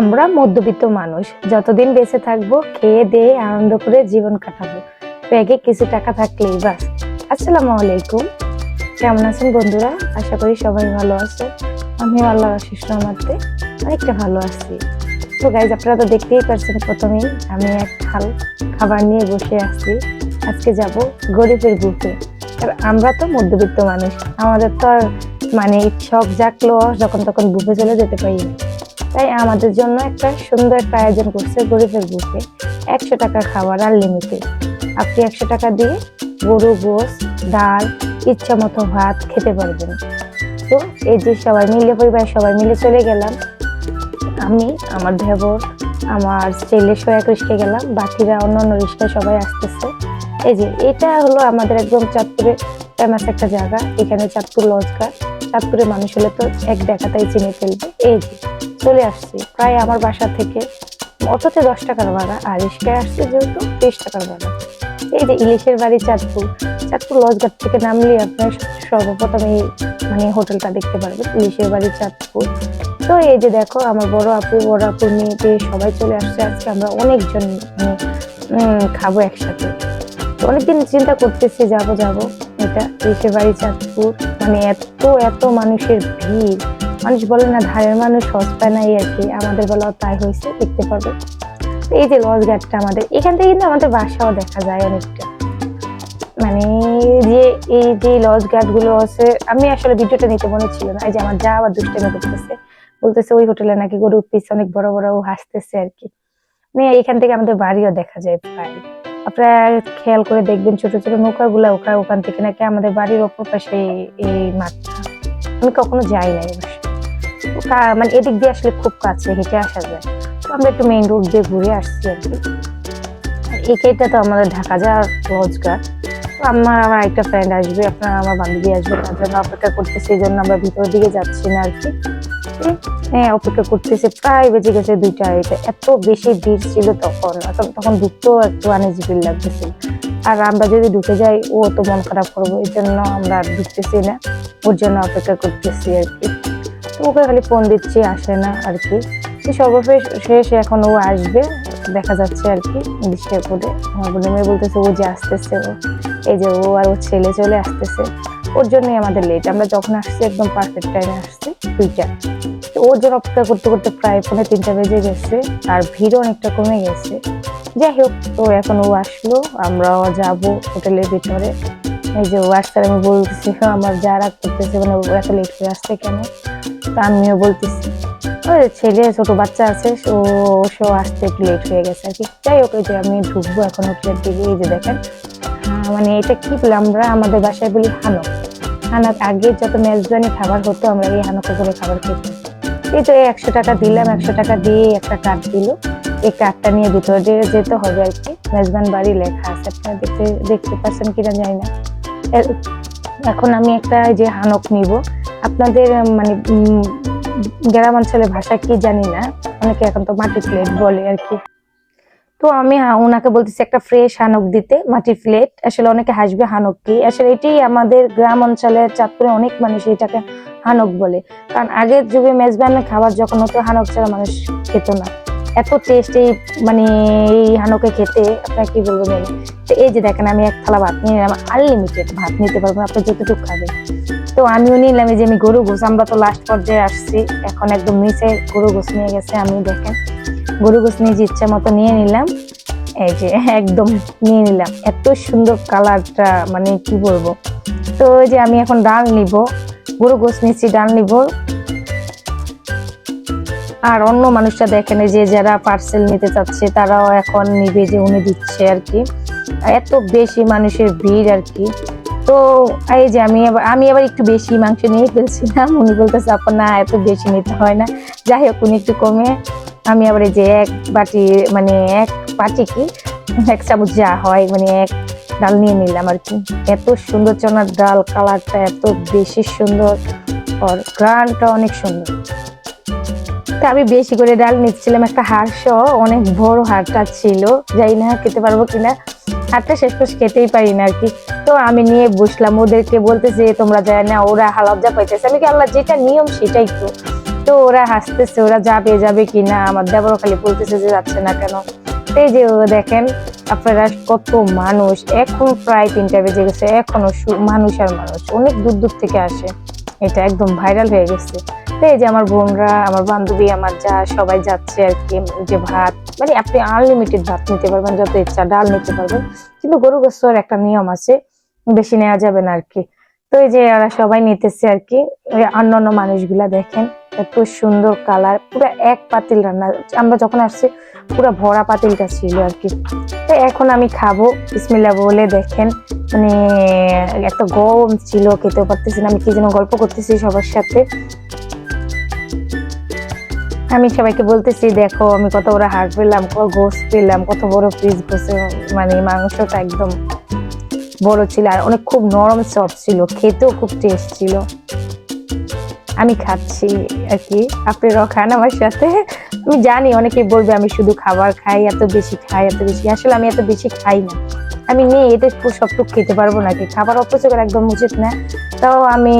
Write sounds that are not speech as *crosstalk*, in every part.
আমরা মধ্যবিত্ত মানুষ, যতদিন বেঁচে থাকব, খেয়ে দিয়ে আনন্দ করে জীবন কাটাবো। ব্যাগে কিছু টাকা থাকলেই বাস। আসসালামু আলাইকুম। কেমন আছেন বন্ধুরা? আশা করি সবাই ভালো আছে আমি আল্লাহ আশিস অনেকটা ভালো আছি। তো গাইজ আপনারা তো দেখতেই পারছেন প্রথমেই আমি এক থাল খাবার নিয়ে বসে আছি। আজকে যাব গরিবের বুকে। আর আমরা তো মধ্যবিত্ত মানুষ। আমাদের তো আর মানে শখ জাগলো, যখন তখন বুফে চলে যেতে পারি। তাই আমাদের জন্য একটা সুন্দর একটা আয়োজন করছে গরিবের বুকে। একশো টাকা খাবার আনলিমিটেড আপনি একশো টাকা দিয়ে গরু, গোস, ডাল, ইচ্ছা মতো ভাত খেতে পারবেন। তো এই যে সবাই মিলে পরিবার সবাই মিলে চলে গেলাম। আমি, আমার দেবর, আমার ছেলে সহায়ক রিস্কে গেলাম। বাকিরা অন্য অন্য রিস্কা সবাই আসতেছে। এই যে, এটা হলো আমাদের একদম চাঁদপুরে ফেমাস একটা জায়গা। এখানে চাঁদপুর লজঘাট চাঁদপুরের মানুষ হলে তো এক দেখাতেই চিনে ফেলবে। এই যে চলে আসছি, প্রায় আমার বাসা থেকে। অটোতে দশ টাকার ভাড়া, আর রিস্কায় আসছে যেহেতু বিশ টাকার ভাড়া। এই যে ইলিশের বাড়ি চাঁদপুর চাঁদপুর লজঘাট থেকে নামলে আপনার সর্বপ্রথম এই মানে হোটেলটা দেখতে পারবেন, ইলিশের বাড়ি চাঁদপুর। তো এই যে দেখো, আমার বড় আপু, বড় আপুর মেয়েতে সবাই চলে আসছে। আজকে আমরা অনেকজন মানে খাব একসাথে। অনেকদিন চিন্তা করতেছি, যাব যাব। এটা ইলিশের বাড়ি চাঁদপুর মানে এত এত মানুষের ভিড়। মানুষ বলে না, ধারের মানুষ সস পায় না আর কি। আমাদের বেলাও তাই হয়েছে, দেখতে পাবে এই যে লজ ঘাটটা আমাদের, এখান থেকে কিন্তু আমাদের বাসাও দেখা যায় অনেকটা। মানে যে, এই যে লজ ঘাটগুলো আছে, আমি আসলে ভিডিওটা নিতে মনে ছিল না, এই যে আমার যা আবার দুষ্টামি করতেছে। বলতেছে, ওই হোটেলে নাকি গরু পিস অনেক বড় বড় হাসতেছে আর কি। মানে এখান থেকে আমাদের বাড়িও দেখা যায় প্রায়। আপনারা খেয়াল করে দেখবেন, ছোট ছোট নৌকা গুলা ওখানে থেকে নাকি আমাদের বাড়ির ওপর পাশে এই- মাঠটা। আমি কখনো যাই নাই মানে এদিক দিয়ে আসলে খুব কাছে হেঁটে আসা যায়। তো আমরা একটু মেইন রোড দিয়ে ঘুরে আসছি আর কি। এখানটা তো আমাদের ঢাকা যাওয়ার রোজগার। তো আমার আমার একটা ফ্রেন্ড আসবে, আপনার আমার বান্ধবী আসবে, তার জন্য অপেক্ষা করতেছি, এই জন্য আমরা ভিতরের দিকে যাচ্ছি না আর কি। হ্যাঁ অপেক্ষা করতেছি, প্রায় বেজে গেছে দুইটা, এটা এত বেশি ভিড় ছিল তখন। তখন ঢুকতেও একটু আনেজি ফিল লাগতেছিল। আর আমরা যদি ঢুকে যাই, ও তো মন খারাপ করব, এই জন্য আমরা ঢুকতেছি না। ওর জন্য অপেক্ষা করতেছি আর কি। ওকে খালি ফোন দিচ্ছি আসে না আর কি। সর্বশেষ শেষ এখন ও আসবে দেখা যাচ্ছে আর কি ইংলিশে করে আমার বোনের মেয়ে বলতেছে ও যে আসতেছে ও। এই যে ও আর ওর ছেলে চলে আসতেছে। ওর জন্যই আমাদের লেট আমরা যখন আসছি একদম পারফেক্ট টাইমে আসছি দুইটা। তো ওর জন্য অপেক্ষা করতে করতে প্রায় পৌনে তিনটা বেজে গেছে। আর ভিড়ও অনেকটা কমে গেছে। যাই হোক তো এখন ও আসলো আমরাও যাব হোটেলের ভিতরে। এই যে ও আসতে আমি বলতেছি "হ্যাঁ, আমার যারা করতেছে মানে ও এত লেট করে আসছে কেন? তো আমিও বলতেছি, ওই ছেলে, ছোট বাচ্চা আছে, সো সো আসতে একটু লেট হয়ে গেছে আর কি। যাই এই যে আমি ঢুকবো এখন হোটেলের দিকে, এই যে দেখেন। মানে এটা কি বলে, আমরা আমাদের বাসায় বলি হানক। হানক আগে যত মেজবানি খাবার হতো, আমরা এই হানকে করে খাবার খেতাম এই তো একশো টাকা দিলাম, একশো টাকা দিয়ে একটা কার্ড দিল। এই কার্ডটা নিয়ে ভিতরে যেতে হবে আর কি। মেজবান বাড়ি লেখা আছে, আপনারা দেখতে দেখতে পাচ্ছেন কিনা জানি না। এখন আমি একটা যে হানক নিব। আপনাদের মানে গ্রাম অঞ্চলের ভাষা কি জানি না। অনেকে এখন তো মাটির প্লেট বলে আর কি। তো আমি ওনাকে বলতেছি একটা ফ্রেশ হানক দিতে, মাটির প্লেট আসলে অনেকে হাসবে হানক কি? আসলে এটাই আমাদের গ্রাম অঞ্চলে চাঁদপুরে অনেক মানুষ এটাকে হানক বলে। কারণ আগের যুগে মেজবানের খাবার যখন হতো, হানক ছাড়া মানুষ খেত না। এত টেস্ট এই মানে এই হানকে খেতে, আপনার কি বলব তো এই যে দেখেন, আমি এক থালা ভাত নিয়ে নিলাম আনলিমিটেড ভাত নিতে পারবেন আপনি যতটুকু খাবেন। তো আমিও নিলাম যে আমি গরু গোস, আমরা তো লাস্ট পর্যায়ে আসছি, এখন একদম নিচে গরু গোস নিয়ে গেছে আমি দেখেন। গরু গোস নিয়ে ইচ্ছা মতো নিয়ে নিলাম, এই যে একদম নিয়ে নিলাম। এত সুন্দর কালারটা মানে কি বলব? তো এই যে আমি এখন ডাল নিব, গরু গোস নিচ্ছি, ডাল নিব। আর অন্য মানুষটা দেখেন যে যারা পার্সেল নিতে চাচ্ছে, তারাও এখন নিবে যে উনি দিচ্ছে আর কি। এত বেশি মানুষের ভিড় আর কি। তো এই যে আমি এবার আমি এবার একটু বেশি মাংস নিয়ে ফেলছিলাম। উনি বলতেছে আপনার না, এত বেশি নিতে হয় না। যাই হোক, উনি একটু কমে, আমি আবার যে এক বাটি মানে এক বাটি কি, এক চামচ যা হয় মানে এক ডাল নিয়ে নিলাম আর কি। এত সুন্দর চনার ডাল, কালারটা এত বেশি সুন্দর, আর গ্রানটা অনেক সুন্দর। তা আমি বেশি করে ডাল নিচ্ছিলাম, একটা হাড় সহ অনেক বড় হাড়টা ছিল, যাই না, খেতে পারব কিনা। হাড়টা শেষ শেষ খেতেই পারি না আর কি। তো আমি নিয়ে বসলাম, ওদেরকে বলতেছে তোমরা যায় না, ওরা হালজ্জা পাইতেছে। আমি কি, আল্লাহ, যেটা নিয়ম সেটাই তো। তো ওরা হাসতেছে, ওরা যাবে যাবে কিনা আমার দেবর খালি বলতেছে যে, যাচ্ছে না কেন? এই যে দেখেন, আপনারা কত মানুষ, এখন প্রায় তিনটা বেজে গেছে, এখনও মানুষ আর মানুষ, অনেক দূর দূর থেকে আসে। এটা একদম ভাইরাল হয়ে গেছে। তো এই যে আমার বোনরা, আমার বান্ধবী, আমার যা, সবাই যাচ্ছে আর কি, যে ভাত মানে আপনি আনলিমিটেড ভাত নিতে পারবেন, যত ইচ্ছা ডাল নিতে পারবেন। কিন্তু গরু গোস্তর একটা নিয়ম আছে, বেশি নেওয়া যাবে না আর কি। তো এই যে ওরা সবাই নিতেছে আর কি অন্য অন্য মানুষগুলা দেখেন। এত সুন্দর কালার, পুরো এক পাতিল রান্না আমরা যখন আসছি, পুরো ভরা পাতিলটা ছিল আর কি। তো এখন আমি খাব বিসমিল্লা বলে দেখেন মানে এত গরম ছিল খেতেও পারতেছি না, আমি কি যেন গল্প করতেছি সবার সাথে। আমি সবাইকে বলতেছি, দেখো, আমি কত বড় হাট পেলাম, কত গোস পেলাম, কত বড় পিস গোসে মানে মাংসটা একদম বড় ছিল আর অনেক খুব নরম সফট ছিল, খেতেও খুব টেস্ট ছিল। আমি খাচ্ছি আর কি। আপনারাও খান আমার সাথে। আমি জানি অনেকে বলবে আমি শুধু খাবার খাই, এত বেশি খাই, এত বেশি। আসলে আমি এত বেশি খাই না। আমি নেই এটা সবটুকু খেতে পারব নাকি? খাবার অপচয় একদম উচিত না। তাও আমি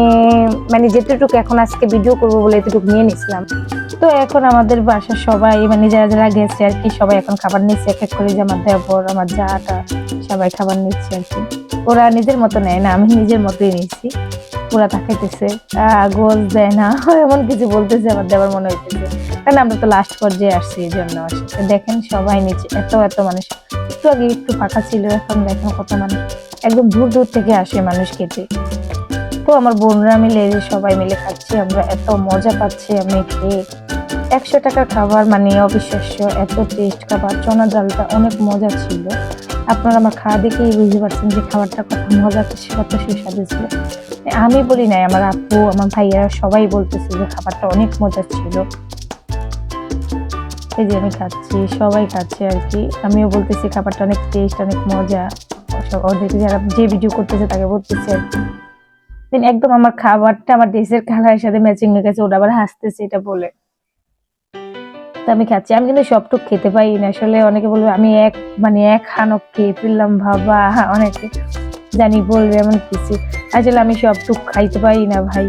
মানে যেটুকু এখন আজকে ভিডিও করব বলে এতটুকু নিয়ে নিয়েছিলাম তো এখন আমাদের বাসার সবাই মানে যারা যারা গেছে আর কি, সবাই এখন খাবার নিচ্ছে। এক এক করে যে আমার দেবর, আমার জাটা, সবাই খাবার নিচ্ছে আর কি। ওরা নিজের মতো নেয় না, আমি নিজের মতোই নিয়েছি ওরা তাকাইতেছে। গোল দেয় না। *laughs* এমন কিছু বলতেছে, আমার দেবার মনে হইতেছে। কারণ আমরা তো লাস্ট পর্যায়ে আসছি এই জন্য। দেখেন সবাই নিচে, এত এত মানুষ। একটু আগে একটু ফাঁকা ছিল, এখন দেখেন কত মানুষ। একদম দূর দূর থেকে আসে মানুষ খেতে। তো আমার বোনরা মিলে সবাই মিলে খাচ্ছি, আমরা এত মজা পাচ্ছি, আমি খেয়ে। একশো টাকার খাবার মানে অবিশ্বাস্য এত টেস্ট খাবার, চনা ডালটা অনেক মজা ছিল। আপনারা আমার খাওয়া দেখেই বুঝতে পারছেন যে খাবারটা কত মজা কত সুস্বাদু ছিল। আমি বলি নাই, আমার আপু, আমার ভাইয়েরা সবাই বলতেছে যে খাবারটা অনেক মজা ছিল। এই যে আমি খাচ্ছি, সবাই খাচ্ছে আর কি। আমিও বলতেছি খাবারটা অনেক টেস্ট অনেক মজা। সব ওদের যারা যে ভিডিও করতেছে তাকে বলতেছে। আর কি একদম আমার খাবারটা আমার ড্রেসের কালারের সাথে ম্যাচিং হয়ে গেছে, ওরা আবার হাসতেছে এটা বলে। তো আমি খাচ্ছি। আমি কিন্তু সবটুক খেতে পাই না। আসলে অনেকে বলবে, আমি এক মানে এক হানক খেয়ে ফেললাম ভাবা *laughs* অনেকে জানি বলবে এমন কিছু। আসলে আমি সবটুক খাইতে পারি না ভাই।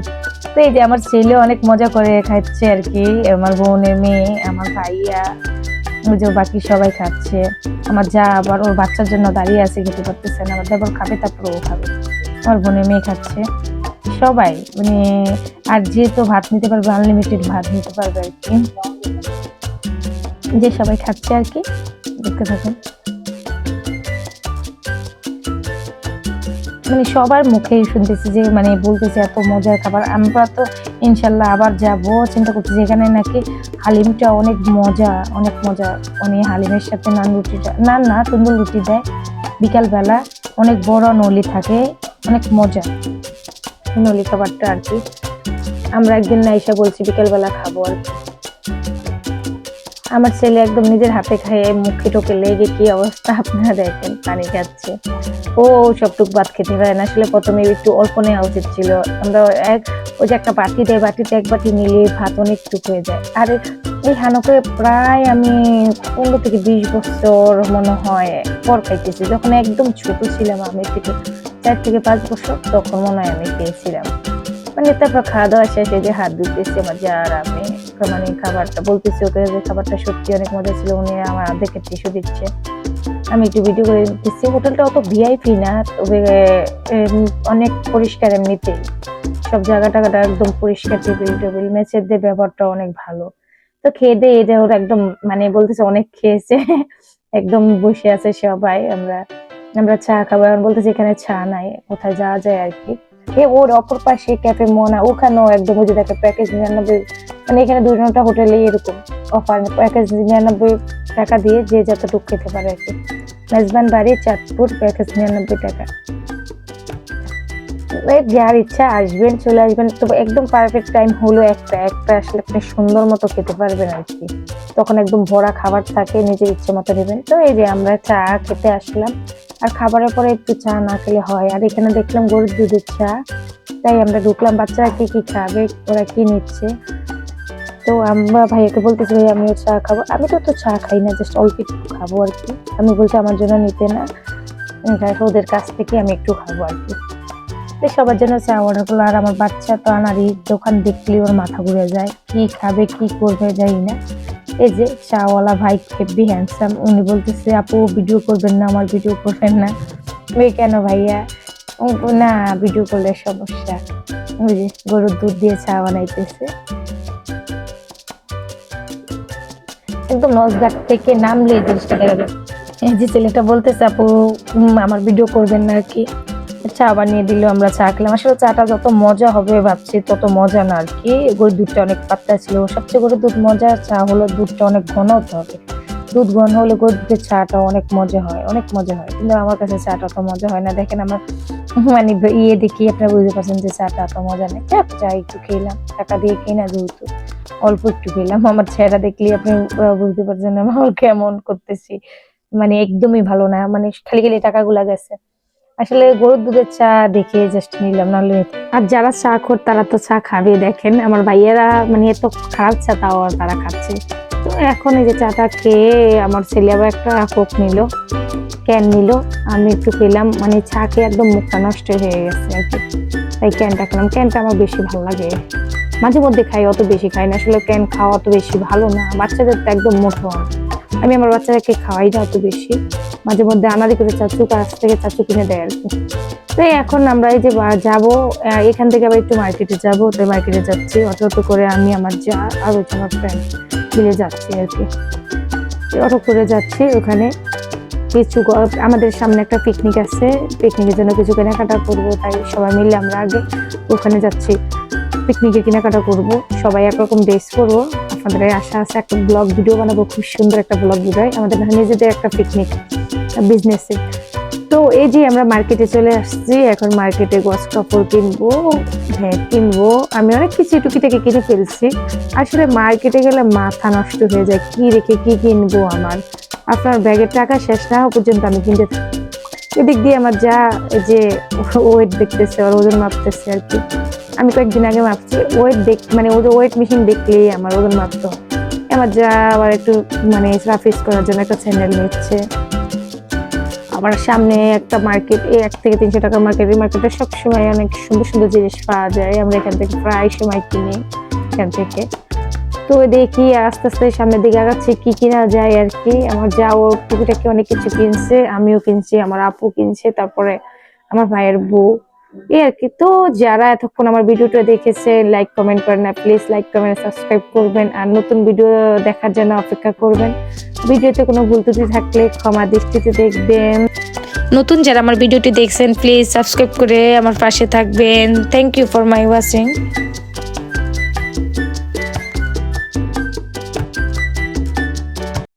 তো এই যে আমার ছেলে অনেক মজা করে খাচ্ছে আর কি। আমার বোনের মেয়ে, আমার ভাইয়া যে বাকি সবাই খাচ্ছে। আমার যা আবার ওর বাচ্চার জন্য দাঁড়িয়ে আছে, খেতে পারতেছে না। আমার দেবর খাবে, তারপর ও খাবে। আমার বোনের মেয়ে খাচ্ছে। সবাই মানে আর যে তো ভাত নিতে পারবে আনলিমিটেড ভাত নিতে পারবে আর কি। যে সবাই খাচ্ছে আর কি, দেখতে থাকুন। মানে সবার মুখেই শুনতেছি যে মানে বলতেছে এত মজার খাবার। আমরা তো ইনশাল্লাহ আবার যাব। চিন্তা করছি যেখানে নাকি হালিমটা অনেক মজা অনেক মজা। উনি হালিমের সাথে নান রুটিটা নান না তন্দুর রুটি দেয়। বিকালবেলা অনেক বড় নলি থাকে। অনেক মজা। নলি খাবারটা আর কি। আমরা একদিন না এসে বলছি বিকেলবেলা খাব আর কি। আমার ছেলে একদম নিজের হাতে খেয়ে মুখে টোকে লেগে কি অবস্থা? আপনারা দেখেন, পানি খাচ্ছে। ও সবটুক ভাত খেতে পারে না। আসলে প্রথমে একটু অল্প নেওয়া উচিত ছিল। আমরা এক, ওই যে একটা বাটি দেয়, বাটিতে এক বাটি নিলে ভাত অনেকটুক হয়ে যায়। আর এই হানকে প্রায় আমি পনেরো থেকে বিশ বছর মনে হয় পর খাইতেছি। যখন একদম ছোট ছিলাম আমি থেকে চার থেকে পাঁচ বছর, তখন মনে হয় আমি খেয়েছিলাম। মানে তারপর খাওয়া দাওয়া শেষে যে হাত ধুতেছি আমার যা আর আমি। মানে খাবারটা। বলতেছি ওকে যে খাবারটা সত্যি অনেক মজা ছিল, উনি আমার অর্ধেকের টিস্যু দিচ্ছে। আমি একটু ভিডিও করে দিচ্ছি। হোটেলটা অত ভিআইপি না, তবে অনেক পরিষ্কার এমনিতেই সব জায়গা টাগাটা একদম পরিষ্কার টেবিল টেবিল দিয়ে ব্যবহারটা অনেক ভালো। তো খেয়ে দিয়ে এটা ওরা একদম মানে বলতেছে অনেক খেয়েছে। *laughs* একদম বসে আছে সবাই, আমরা আমরা চা খাব। এখন বলতেছি এখানে চা নাই, কোথায় যাওয়া যায় আর কি। ওর অপর পাশে ক্যাফে মোনা ওখানেও একদম ওই যে দেখে প্যাকেজ নিরানব্বই মানে এখানে দুজনটা এরকম অফার প্যাকেজ নিরানব্বই টাকা দিয়ে যে যতটুকু খেতে পারে আর কি। মেজবান বাড়ি, চাঁদপুর প্যাকেজ নিরানব্বই টাকা। যার ইচ্ছা আসবেন, চলে আসবেন। তবে একদম পারফেক্ট টাইম হলো একটা একটা আসলে আপনি সুন্দর মতো খেতে পারবেন আর কি। তখন একদম ভরা খাবার থাকে, নিজের ইচ্ছে মতো নেবেন। তো এই যে আমরা চা খেতে আসলাম। আর খাবারের পরে একটু চা না খেলে হয়। আর এখানে দেখলাম গরুর দুধের চা। তাই আমরা ঢুকলাম বাচ্চারা কি কি খাবে, ওরা কি নিচ্ছে? তো আমরা ভাইয়াকে বলতেছি ভাই আমিও চা খাব। আমি তো তো চা খাই না জাস্ট অল্প একটু খাব আর কি। আমি বলছি, আমার জন্য নিতে না। তারপর ওদের কাছ থেকে আমি একটু খাব আর কি। তো সবার জন্য চা অর্ডার করল। আর আমার বাচ্চা তো আনারি দোকান দেখলে ওর মাথা ঘুরে যায়। কি খাবে, কি করবে যাই না। এই যে চাওয়ালা ভাই হেভি হ্যান্ডসাম উনি বলতেছে, আপু ভিডিও করবেন না, আমার ভিডিও করবেন না। ওই কেন ভাইয়া? না ভিডিও করলে সমস্যা। ওই যে গরুর দুধ দিয়ে চা বানাইতেছে। একদম নজঘাট থেকে নামলে এই জিনিসটা দেখা যায়। যে ছেলেটা বলতেছে, আপু আমার ভিডিও করবেন না আর কি। চা বানিয়ে দিল আমরা চা খেলাম। আসলে চাটা যত মজা হবে ভাবছি তত মজা না আর কি। গরুর দুধটা অনেক পাতলা ছিল। সবচেয়ে গরুর দুধ মজা চা হলো দুধটা অনেক ঘন হতে হবে। দুধ ঘন হলে গরুর দুধের চাটা অনেক মজা হয় অনেক মজা হয়। কিন্তু আমার কাছে চাটা অত মজা হয় না। দেখেন আমার মানে ইয়ে দেখি আপনারা বুঝতে পারছেন যে চাটা অত মজা নেই। যাক, চা একটু খেলাম। টাকা দিয়ে খেয়ে না যেহেতু অল্প একটু খেলাম। আমার চেহারা দেখলে আপনি বুঝতে পারছেন আমার কেমন করতেছি। মানে একদমই ভালো না। মানে খালি খালি টাকাগুলা গেছে। আসলে গরুর দুধের চা দেখে জাস্ট নিলাম, নাহলে আর যারা চা খোর তারা তো চা খাবে, দেখেন আমার ভাইয়েরা মানে এত খারাপ চা তাও তারা খাচ্ছে। তো এখন এই যে চাটা খেয়ে আমার ছেলে আবার একটা কোক নিল, ক্যান নিল, আমি একটু পেলাম মানে চা খেয়ে একদম মুখটা নষ্ট হয়ে গেছে আর কি। তাই ক্যানটা খেলাম, ক্যানটা আমার বেশি ভালো লাগে। মাঝে মধ্যে খাই, অত বেশি খাই না, আসলে ক্যান খাওয়া অত বেশি ভালো না, বাচ্চাদের তো একদম মোটো। আমি আমার বাচ্চাদেরকে খাওয়াই না অত বেশি। মাঝে মধ্যে আনারি করে চাচু কাছ থেকে চাচু কিনে দেয় আর কি। তো এখন আমরা এই যে যাব এখান থেকে আবার একটু মার্কেটে যাব, তো মার্কেটে যাচ্ছি। অটো করে আমি আমার যা আর হচ্ছে আমার ফ্রেন্ড মিলে যাচ্ছি আর কি। অটো করে যাচ্ছি, ওখানে কিছু আমাদের সামনে একটা পিকনিক আছে। পিকনিকের জন্য কিছু কেনাকাটা করব, তাই সবাই মিলে আমরা আগে ওখানে যাচ্ছি। পিকনিকে কেনাকাটা করব, সবাই একরকম ড্রেস করব। আপনাদের আশা আছে, একটা ব্লগ ভিডিও বানাবো, খুব সুন্দর একটা ব্লগ ভিডিও আমাদের নিজেদের একটা পিকনিক বিজনেসে তো এই যে আমরা মার্কেটে চলে আসছি, এখন মার্কেটে গছ কাপড় কিনবো হ্যাঁ কিনবো। আমি অনেক কিছু টুকি থেকে কিনে ফেলছি। আসলে মার্কেটে গেলে মাথা নষ্ট হয়ে যায়, কি রেখে কি কিনবো আমার? আপনার ব্যাগের টাকা শেষ না হওয়া পর্যন্ত আমি কিনতে এদিক দিয়ে আমার যা যে ওয়েট দেখতেছে আর ওজন মাপতেছে আর কি। আমি কয়েকদিন আগে মাপছি ওয়েট দেখ মানে ওদের ওয়েট মেশিন দেখলেই আমার ওজন মাপতে আমার যা আবার একটু মানে রাফিস করার জন্য একটা স্যান্ডেল নিচ্ছে। আবার সামনে একটা মার্কেট এই এক থেকে তিনশো টাকা মার্কেট এই মার্কেটে সবসময় অনেক সুন্দর সুন্দর জিনিস পাওয়া যায়। আমরা এখান থেকে প্রায় সময় কিনি এখান থেকে। তো দেখি আস্তে আস্তে সামনের দিকে আগাচ্ছি, কি কিনা যায় আর কি। আমার যা ও টুকিটাকি অনেক কিছু কিনছে, আমিও কিনছি, আমার আপু কিনছে, তারপরে আমার ভাইয়ের বউ। এই আর কি। তো যারা এতক্ষণ আমার ভিডিওটা দেখেছে লাইক কমেন্ট করেন না প্লিজ লাইক কমেন্ট সাবস্ক্রাইব করবেন। আর নতুন ভিডিও দেখার জন্য অপেক্ষা করবেন। ভিডিওতে কোনো ভুল ত্রুটি থাকলে ক্ষমা দৃষ্টিতে দেখবেন। নতুন যারা আমার ভিডিওটি দেখছেন প্লিজ সাবস্ক্রাইব করে আমার পাশে থাকবেন। Thank you for my watching